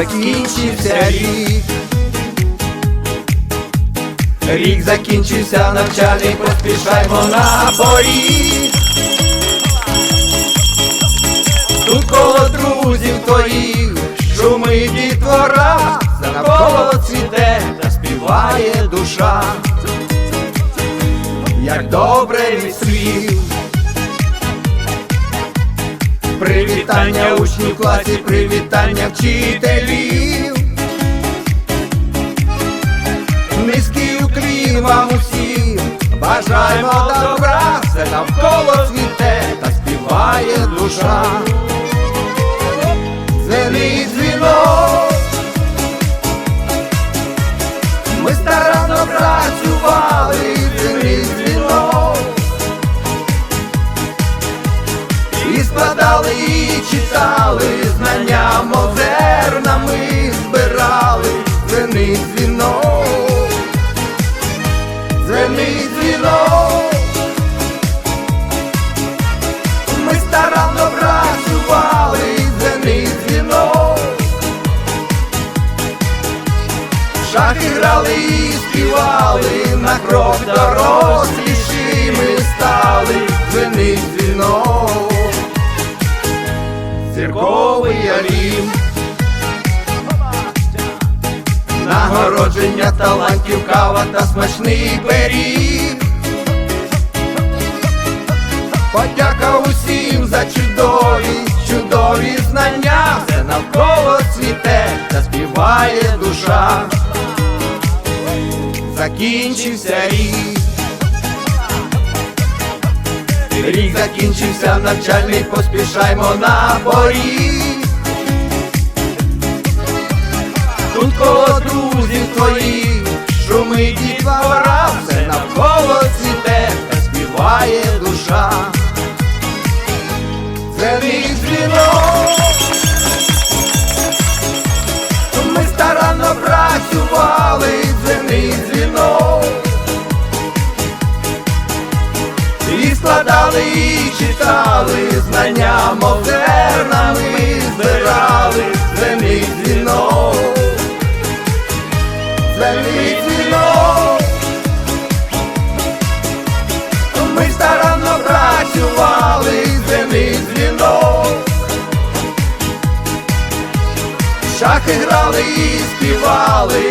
закінчився рік. Рік закінчився навчальний, поспішаймо на поріг. Тут коло друзів твоїх шумить дітвора, за навколо цвіте та співає душа, як добре слів. Привітання учнів класі, привітання вчителів. Низький уклін вам усім, бажаємо добра, все навколо цвіте та співає душа. Дзвенить складали, і читали, знання мозернами збирали, дзвенить дзвінок, дзвенить дзвінок. Ми старанно працювали, дзвенить дзвінок. Шахи грали і співали, на крок доросліші Нагородження талантів, кава та смачний пиріг Подяка усім за чудові, чудові знання, все навколо цвіте та співає душа. Закінчився рік. Рік закінчився навчальний, поспішаймо на поріг. Тут коло друзів твоїх шумить дітвора, все навколо цвіте та співає душа. Це мій дзвінок. Ми старанно працювали, це мій дзвінок. І складали, і читали, знання модернами землі дзвінок. Ми старанно працювали, землі дзвінок. Шахи грали і співали.